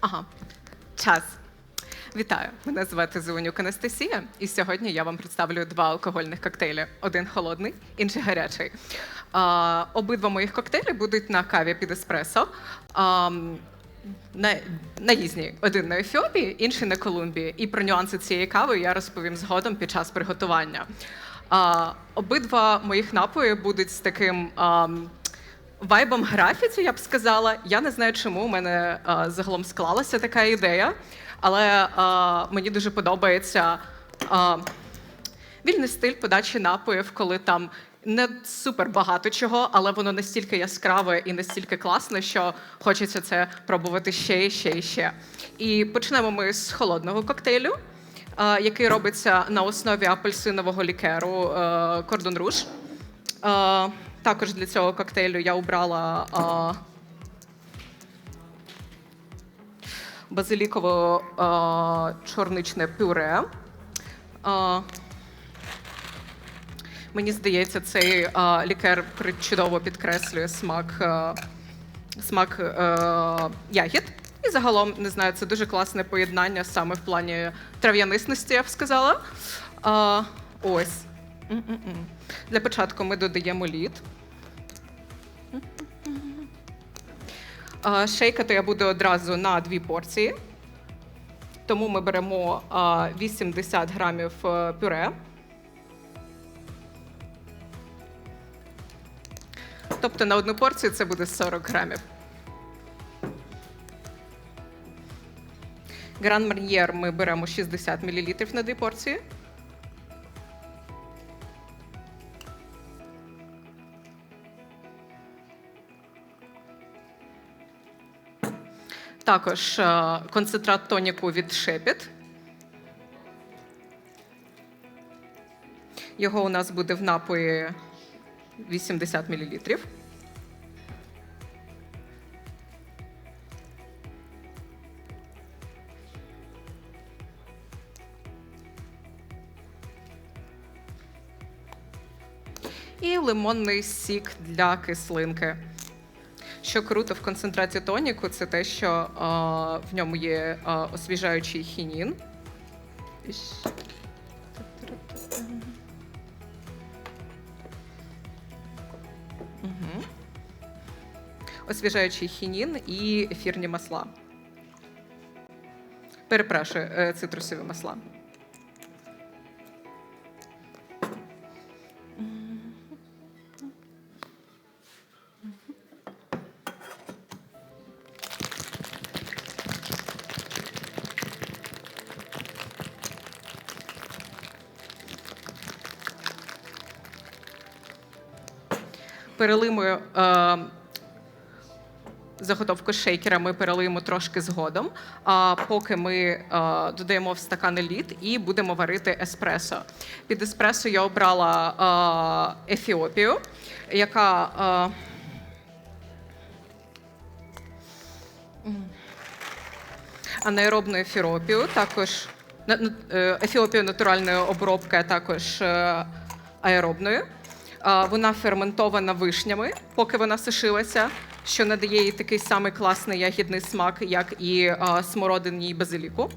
Ага, час. Вітаю, мене звати Зеленюк Анастасія, і сьогодні я вам представлю два алкогольних коктейлі: один холодний, інший гарячий. А, обидва моїх коктейлі будуть на каві під еспресо. А, на, на різні. Один на Ефіопії, інший на Колумбії. І про нюанси цієї кави я розповім згодом під час приготування. А, обидва моїх напої будуть з таким. ам, Вайбом графіті, я б сказала. Я не знаю, чому у мене а, загалом склалася така ідея, але а, мені дуже подобається а, вільний стиль подачі напоїв, коли там не супер багато чого, але воно настільки яскраве і настільки класне, що хочеться це пробувати ще і ще і ще. І почнемо ми з холодного коктейлю, який робиться на основі апельсинового лікеру е, Кордон Руш. Е, також для цього коктейлю я обрала е, базилікове е, чорничне пюре. Е, мені здається, цей е, лікер чудово підкреслює смак, е, смак е, ягід. І загалом, не знаю, це дуже класне поєднання саме в плані трав'янисності, я б сказала. Е, ось. М-м-м. Для початку ми додаємо лід. Шейкати я буду одразу на дві порції. Тому ми беремо 80 грамів е, пюре. Тобто на одну порцію це буде 40 грамів. Гран Мар'єр ми беремо 60 мл на дві порції. Також е, концентрат тоніку від Шепіт. Його у нас буде в напої 80 мл. І лимонний сік для кислинки. Що круто в концентраті тоніку, це те, що е, в ньому є е, освіжаючий хінін. Іщ. Освіжаючий хінін і ефірні масла. Перепрошую, е, цитрусові масла. Перелимо е, заготовку шейкера ми перелиємо трошки згодом, а поки ми е, додаємо в стакани лід і будемо варити еспресо. Під еспресо я обрала е, Ефіопію, яка е, м, анаеробну ефіопію, також ефіопію натуральної обробки, а також аеробною. Вона ферментована вишнями, поки вона сушилася, що надає їй такий самий класний ягідний смак, як і смородині і базиліку.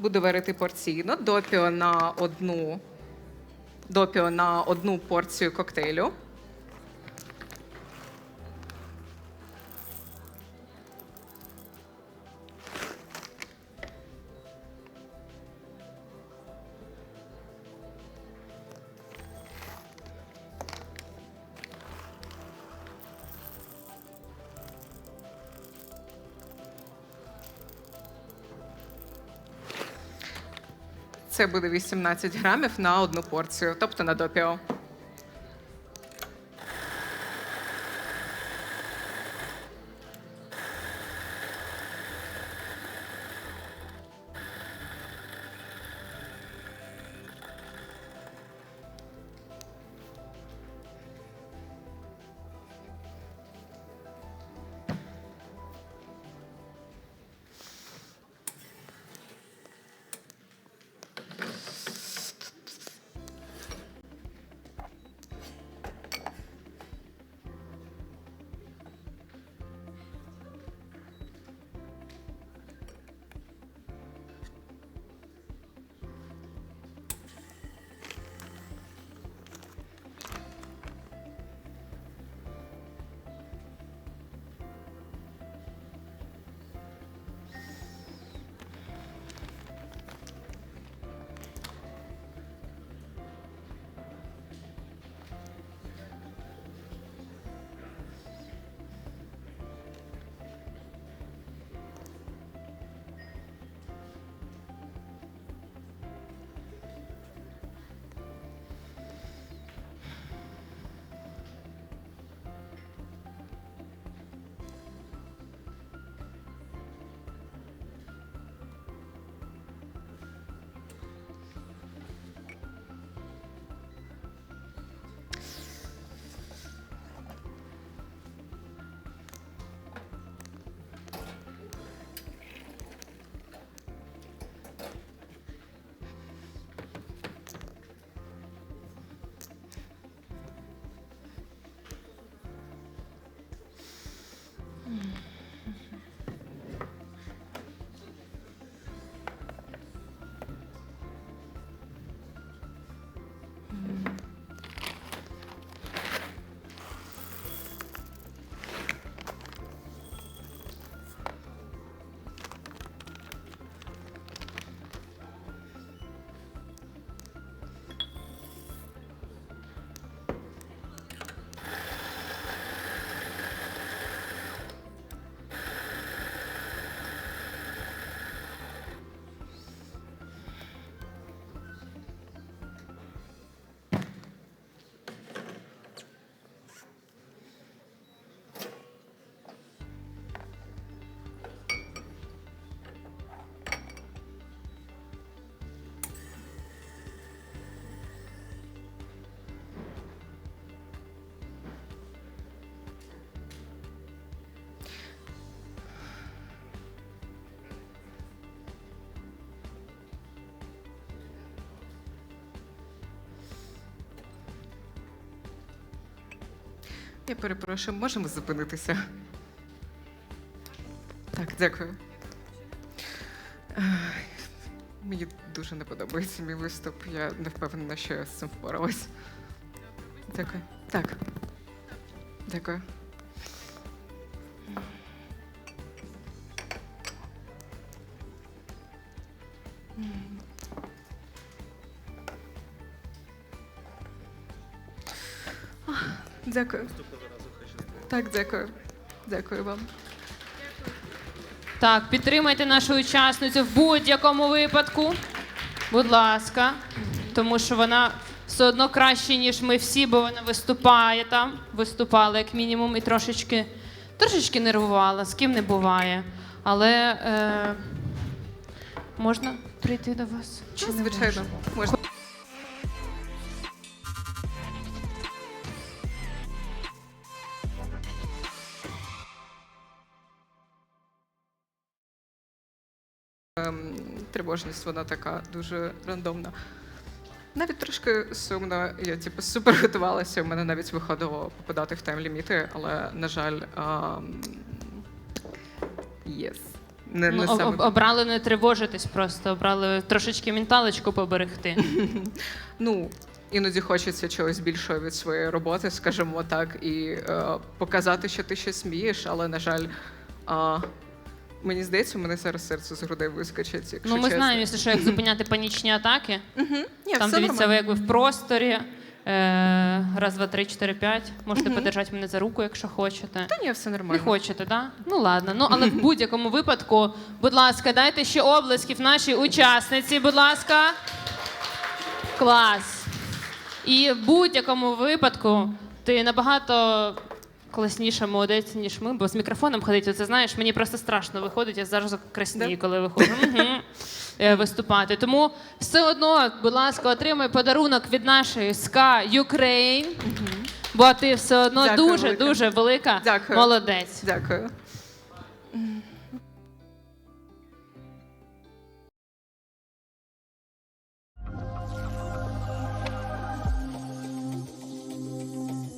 Буду варити порційно, допіо на одну, допіо на одну порцію коктейлю. Це буде 18 грамів на одну порцію, тобто на допіо. Я перепрошую, можемо зупинитися? Так, дякую. Мені дуже не подобається мій виступ. Я не впевнена, що я з цим впоралась. Дякую. Так. Дякую. Дякую. Так, дякую. Дякую вам. Так, підтримайте нашу учасницю в будь-якому випадку. Будь ласка. Тому що вона все одно краще, ніж ми всі, бо вона виступає там. Виступала як мінімум і трошечки, трошечки нервувала, з ким не буває. Але е, можна прийти до вас? Чи звичайно, можна. Тривожність, вона така дуже рандомна. Навіть трошки сумно. Я типу супер готувалася. У мене навіть виходило попадати в тайм-ліміти, але, на жаль, єс. Не, Ну, не саме об- обрали не тривожитись, просто обрали трошечки менталочку поберегти. Ну, іноді хочеться чогось більшого від своєї роботи, скажімо так, і е, показати, що ти щось вмієш, але, на жаль, а, мені здається, у мене зараз серце з грудей вискочить. Якщо Ну, ми чесно. знаємо, якщо що, як зупиняти панічні атаки. Ні, Там все дивіться, ви нормально. якби в просторі. Е, раз, два, три, чотири, п'ять. Можете подержати мене за руку, якщо хочете. Та ні, все Не нормально. хочете, так? Ну ладно. Ну але в будь-якому випадку, будь ласка, дайте ще облисків нашій учасниці, будь ласка. Клас. І в будь-якому випадку ти набагато класніша молодець, ніж ми, бо з мікрофоном ходити, це знаєш, мені просто страшно виходить, я завжди краснію, коли виходжу. Е, виступати. Тому все одно, будь ласка, отримай подарунок від нашої СКА Ukraine, бо ти все одно дуже-дуже велика молодець. Дякую.